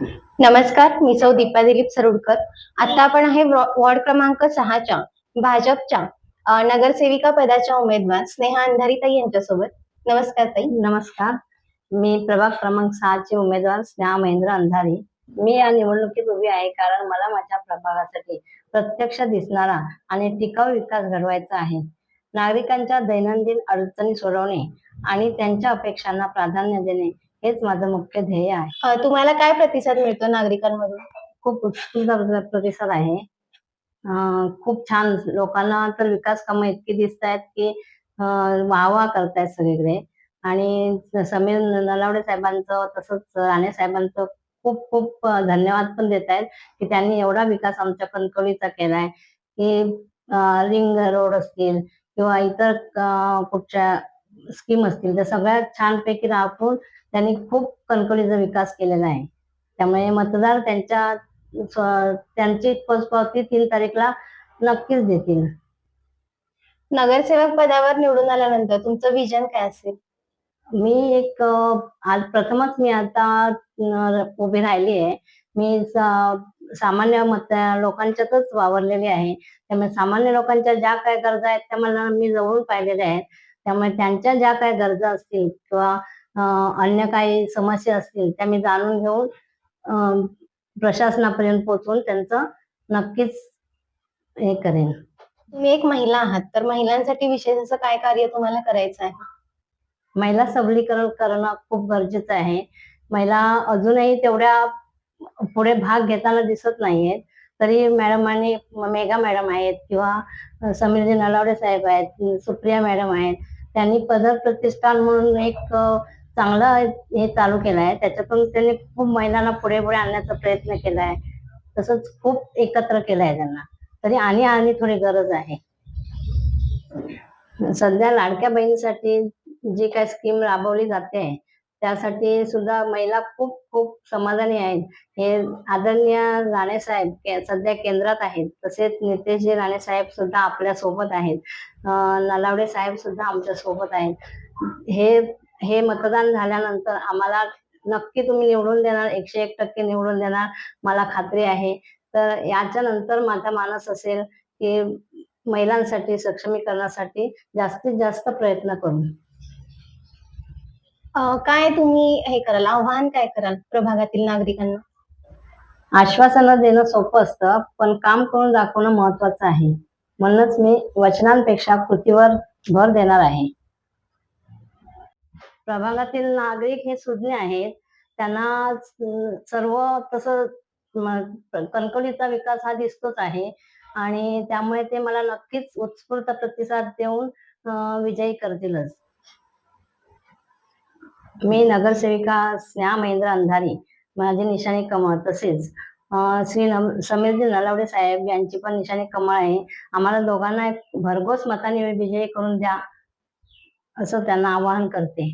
नमस्कार मी सौ दीपा दिलीप सरुडकर. आता आपण आहे वॉ- वॉर्ड क्रमांक सहाच्या भाजपच्या नगरसेविका पदाच्या उमेदवार स्नेहा अंधारीताई यांच्यासोबत. नमस्कार ताई. नमस्कार. मी प्रभाग क्रमांक सहाचे उमेदवार स्नेहा महेंद्र अंधारी. मी या निवडणुकीत उभी आहे कारण मला माझ्या प्रभागासाठी प्रत्यक्ष दिसणारा आणि टिकाऊ विकास घडवायचा आहे. नागरिकांच्या दैनंदिन अडचणी सोडवणे आणि त्यांच्या अपेक्षांना प्राधान्य देणे हेच माझं मुख्य ध्येय आहे. अ, तुम्हाला काय प्रतिसाद मिळतो नागरिकांमधून? खूप उत्स्फूर्त प्र- प्रतिसाद आहे. अं, खूप छान. लोकांना तर विकास कामं इतकी दिसत आहेत की अं, वाहवा करतायत सगळीकडे. आणि समीर नलावडे साहेबांचं तसंच राणे साहेबांचं खूप खूप अं, धन्यवाद पण देत आहेत की त्यांनी एवढा विकास आमच्या कणकवलीचा केलाय की अं, रिंग रोड असतील किंवा इतर अं, कुठच्या स्कीम असतील त्या सगळ्या छानपैकी राबवून त्यांनी खूप कणकवलीचा विकास केलेला आहे. त्यामुळे मतदार त्यांच्या त्यांची पोचपावती तीन तारीखला नक्कीच देतील. नगरसेवक पदावर निवडून आल्यानंतर तुमचं विजन काय असेल? मी एक आज प्रथमच मी आता उभी राहिली आहे. मी सामान्य मत लोकांच्यातच वावरलेली आहे. त्यामुळे सामान्य लोकांच्या ज्या काय गरजा आहेत त्या मला मी जवळून पाहिलेल्या आहेत. त्यामुळे त्यांच्या ज्या काय गरजा असतील किंवा अन्य काही समस्या असतील त्या मी जाणून घेऊन प्रशासनापर्यंत पोहोचवून त्यांचं नक्कीच हे करेन. तुम्ही एक महिला आहात तर महिलांसाठी विशेष असं काय कार्य तुम्हाला करायचं आहे? महिला सबलीकरण करणं खूप गरजेचं आहे. महिला अजूनही तेवढ्या पुढे भाग घेताना दिसत नाहीयेत. तरी मॅडम आणि मेघा मॅडम आहेत किंवा समीरजी नलावडे साहेब आहेत सुप्रिया मॅडम आहेत त्यांनी पदर प्रतिष्ठान म्हणून एक चांगलं हे चालू केलं आहे त्याच्यातून त्यांनी खूप महिलांना पुढे पुढे आणण्याचा प्रयत्न केला आहे तसंच खूप एकत्र केलं आहे त्यांना. तरी आणि आणि थोडी गरज आहे. सध्या लाडक्या बहिणीसाठी जी काय स्कीम राबवली जाते त्यासाठी सुद्धा महिला खूप खूप समाधानी आहेत. हे आदरणीय राणे साहेब के- सध्या केंद्रात आहेत. तसेच नितेशजी राणे साहेब सुद्धा आपल्यासोबत आहेत. नलावडे साहेब सुद्धा आमच्यासोबत आहेत. हे हे मतदान झाल्यानंतर आम्हाला नक्की तुम्ही निवडून देणार एकशे एक टक्के निवडून देणार मला खात्री आहे. तर याच्या नंतर माझा मानस असेल की महिलांसाठी सक्षमीकरणासाठी जास्तीत जास्त प्रयत्न करू. काय तुम्ही हे कराल? आव्हान काय कराल प्रभागातील नागरिकांना? आश्वासनं देणं सोपं असतं पण काम करून दाखवणं महत्वाचं आहे. म्हणूनच मी वचनांपेक्षा कृतीवर भर देणार आहे. प्रभागातील नागरिक हे सुज्ञ आहेत. त्यांना सर्व तसं कणकवलीचा विकास हा दिसतोच आहे. आणि त्यामुळे ते मला नक्कीच उत्स्फूर्त प्रतिसाद देऊन विजयी करतीलच. मी नगरसेविका स्नेहा महेंद्र अंधारी. माझी निशाणी कमळ. तसेच श्री समीरजी नलावडे साहेब यांची पण निशाणी कमळ आहे. आम्हाला दोघांना एक भरघोस मताने विजयी करून द्या असं त्यांना आवाहन करते.